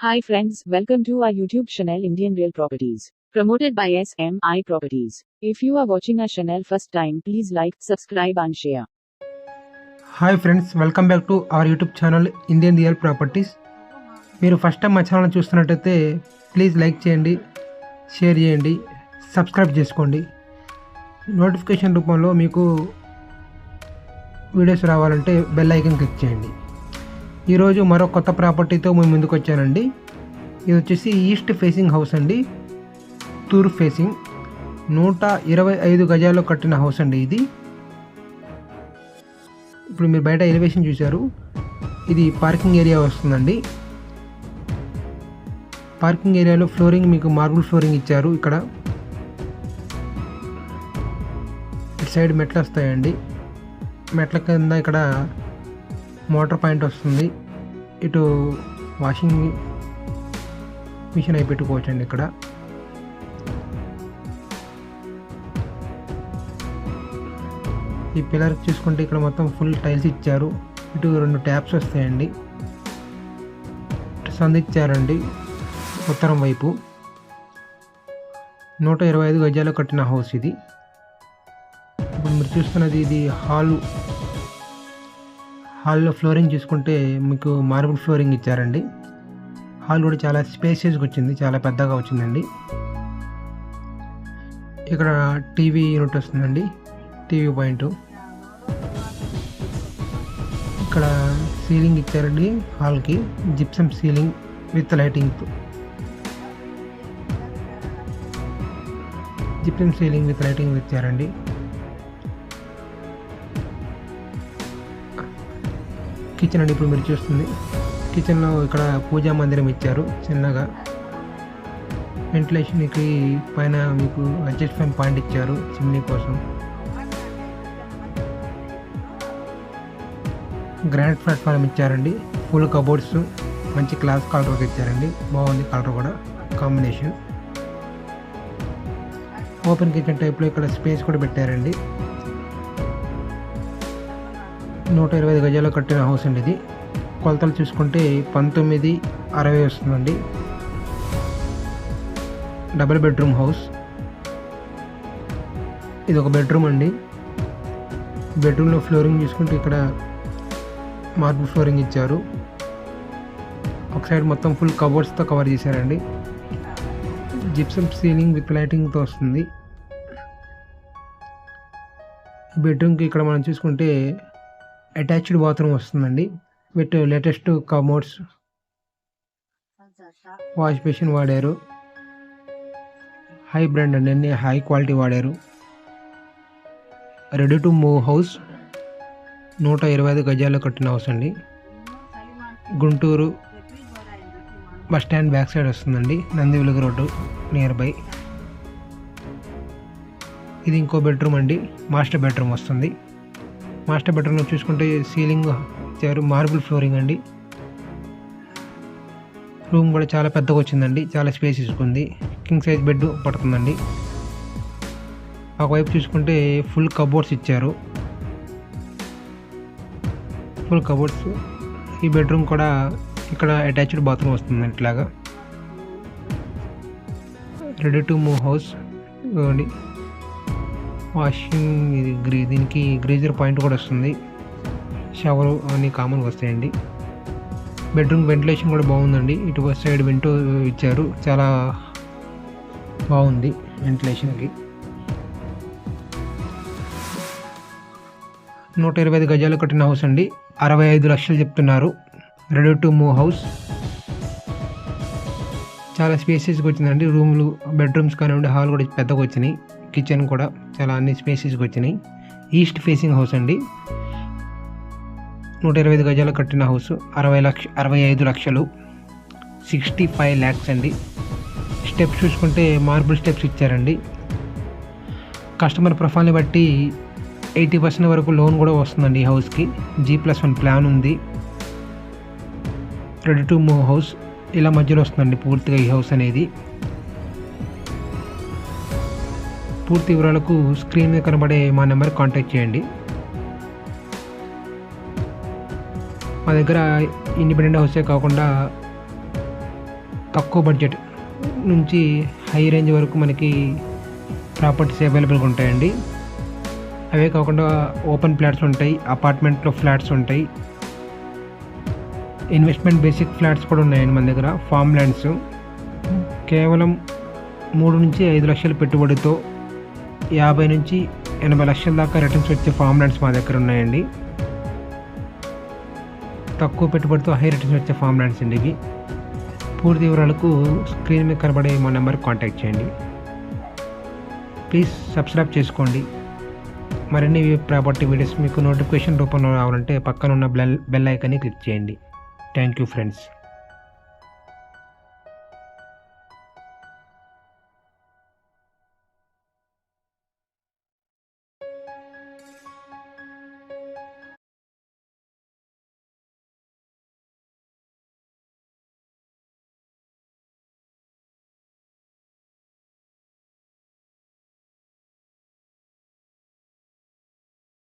Hi friends, welcome to our YouTube channel Indian Real Properties. Promoted by SMI Properties. If you are watching our channel first time, please like, subscribe and share. Hi friends welcome back to our YouTube channel Indian real properties మీరు first time మా channel చూస్తున్నట్టయితే please like చేయండి share చేయండి subscribe చేసుకోండి notification రూపంలో మీకు videos రావాలంటే bell icon click చేయండి ఈరోజు మరో కొత్త ప్రాపర్టీతో మేము ముందుకు వచ్చానండి ఇది వచ్చేసి ఈస్ట్ ఫేసింగ్ హౌస్ అండి. తూర్పు ఫేసింగ్. నూట ఇరవై ఐదు గజాల్లో కట్టిన హౌస్ అండి ఇది. ఇప్పుడు మీరు బయట ఎలివేషన్ చూశారు. ఇది పార్కింగ్ ఏరియా వస్తుందండి. పార్కింగ్ ఏరియాలో ఫ్లోరింగ్ మీకు మార్బుల్ ఫ్లోరింగ్ ఇచ్చారు ఇక్కడ. ఇటు సైడ్ మెట్లు వస్తాయండి. మెట్ల కింద ఇక్కడ మోటార్ పాయింట్ వస్తుంది. ఇటు వాషింగ్ మిషన్ అయి పెట్టుకోవచ్చండి ఇక్కడ. ఈ పిల్లర్ చూసుకుంటే ఇక్కడ మొత్తం ఫుల్ టైల్స్ ఇచ్చారు. ఇటు రెండు ట్యాప్స్ వస్తాయండి. సంధించారండి ఉత్తరం వైపు. నూట ఇరవై ఐదు గజాలు కట్టిన హౌస్ ఇది. ఇప్పుడు మీరు చూస్తున్నది ఇది హాలు. హాల్లో ఫ్లోరింగ్ చూసుకుంటే మీకు మార్బుల్ ఫ్లోరింగ్ ఇచ్చారండి. హాల్ కూడా చాలా స్పేసియస్గా వచ్చింది చాలా పెద్దగా వచ్చిందండి. ఇక్కడ టీవీ యూనిట్ వస్తుందండి టీవీ పాయింట్. ఇక్కడ సీలింగ్ ఇచ్చారండి హాల్కి gypsum ceiling with lighting. Gypsum ceiling with lighting ఇచ్చారండి. కిచెన్ అండి ఇప్పుడు మీరు చూస్తుంది. కిచెన్లో ఇక్కడ పూజా మందిరం ఇచ్చారు చిన్నగా. వెంటిలేషన్కి పైన మీకు అడ్జస్ట్మెంట్ పాయింట్ ఇచ్చారు చిమ్నీ కోసం. గ్రాండ్ ప్లాట్ఫామ్ ఇచ్చారండి ఫుల్ కబోర్డ్స్ మంచి క్లాస్ కలర్ ఒక ఇచ్చారండి బాగుంది కలర్ కూడా కాంబినేషన్. ఓపెన్ కిచెన్ టైప్లో ఇక్కడ స్పేస్ కూడా పెట్టారండి. నూట ఇరవై ఐదు గజాలు కట్టిన హౌస్ అండి ఇది. కొలతలు చూసుకుంటే పంతొమ్మిది అరవై వస్తుందండి. డబుల్ బెడ్రూమ్ హౌస్ ఇది ఒక బెడ్రూమ్ అండి. బెడ్రూమ్లో ఫ్లోరింగ్ చూసుకుంటే ఇక్కడ మార్బుల్ ఫ్లోరింగ్ ఇచ్చారు. ఒక సైడ్ మొత్తం ఫుల్ కవర్స్తో కవర్ చేశారండి. జిప్సమ్ సీలింగ్ విత్ లైటింగ్తో వస్తుంది. బెడ్రూమ్కి ఇక్కడ మనం చూసుకుంటే అటాచ్డ్ బాత్రూమ్ వస్తుందండి with latest commodes. Wash basin వాడారు. హై బ్రాండ్ అండి అన్ని హై క్వాలిటీ వాడారు. Ready to move house. నూట ఇరవై ఐదు గజాల్లో కట్టిన హౌస్ అండి. Guntur bus stand back side వస్తుందండి నందివెలుగు రోడ్డు నియర్ బై. ఇది ఇంకో బెడ్రూమ్ అండి మాస్టర్ బెడ్రూమ్ వస్తుంది. మాస్టర్ బెడ్రూమ్లో చూసుకుంటే సీలింగ్ ఇచ్చారు మార్బుల్ ఫ్లోరింగ్ అండి. రూమ్ కూడా చాలా పెద్దగా వచ్చిందండి. చాలా స్పేస్ తీసుకుంది. కింగ్ సైజ్ బెడ్ పడుతుందండి. ఒకవైపు చూసుకుంటే ఫుల్ కబోర్డ్స్ ఇచ్చారు. Full cupboards. ఈ బెడ్రూమ్ కూడా ఇక్కడ అటాచ్డ్ బాత్రూమ్ వస్తుంది ఇట్లాగా. Ready to move house washing ఇది గ్రీ దీనికి గ్రీజర్ పాయింట్ కూడా వస్తుంది. షవర్ అన్నీ కామన్గా వస్తాయండి. బెడ్రూమ్ వెంటిలేషన్ కూడా బాగుందండి. ఇటు సైడ్ వింటూ ఇచ్చారు. చాలా బాగుంది వెంటిలేషన్కి. నూట ఇరవై ఐదు గజాలు కట్టిన హౌస్ అండి. అరవై ఐదు లక్షలు చెప్తున్నారు. Ready to move house. చాలా స్పేసెస్గా వచ్చిందండి. రూమ్లు బెడ్రూమ్స్ కానివ్వండి హాల్ కూడా పెద్దగా వచ్చినాయి. కిచెన్ కూడా చాలా అన్ని స్పేసెస్కి వచ్చినాయి. ఈస్ట్ ఫేసింగ్ హౌస్ అండి. నూట ఇరవై ఐదు గజాలు కట్టిన హౌస్ అరవై లక్ష అరవై ఐదు లక్షలు సిక్స్టీ ఫైవ్ ల్యాక్స్ అండి. స్టెప్స్ చూసుకుంటే మార్బుల్ స్టెప్స్ ఇచ్చారండి. కస్టమర్ ప్రొఫైల్ని బట్టి ఎయిటీ పర్సెంట్ వరకు లోన్ కూడా వస్తుందండి ఈ హౌస్కి. జీ ప్లస్ వన్ ప్లాన్ ఉంది. Ready to move house. ఇలా మధ్యలో వస్తుందండి పూర్తిగా ఈ హౌస్ అనేది. పూర్తి వివరాలకు స్క్రీన్ మీద కనబడే మా నెంబర్ కాంటాక్ట్ చేయండి. మా దగ్గర ఇండిపెండెంట్ హౌసే కాకుండా తక్కువ బడ్జెట్ నుంచి హై రేంజ్ వరకు మనకి ప్రాపర్టీస్ అవైలబుల్గా ఉంటాయండి. అవే కాకుండా ఓపెన్ ఫ్లాట్స్ ఉంటాయి అపార్ట్మెంట్లో ఫ్లాట్స్ ఉంటాయి. ఇన్వెస్ట్మెంట్ బేసిక్ ఫ్లాట్స్ కూడా ఉన్నాయండి మన దగ్గర ఫామ్ ల్యాండ్స్ కేవలం మూడు నుంచి ఐదు లక్షల పెట్టుబడితో యాభై నుంచి ఎనభై లక్షల దాకా రిటర్న్స్ వచ్చే ఫామ్ ల్యాండ్స్ మా దగ్గర ఉన్నాయండి. తక్కువ పెట్టుబడితో హై రిటర్న్స్ వచ్చే ఫామ్ ల్యాండ్స్ అండి ఇవి. పూర్తి వివరాలకు స్క్రీన్ మీద కనబడే మా నెంబర్కి కాంటాక్ట్ చేయండి. ప్లీజ్ సబ్స్క్రైబ్ చేసుకోండి. మరిన్ని ప్రాపర్టీ వీడియోస్ మీకు నోటిఫికేషన్ రూపంలో రావాలంటే పక్కన ఉన్న బెల్ బెల్ ఐకాన్ని క్లిక్ చేయండి. Thank you friends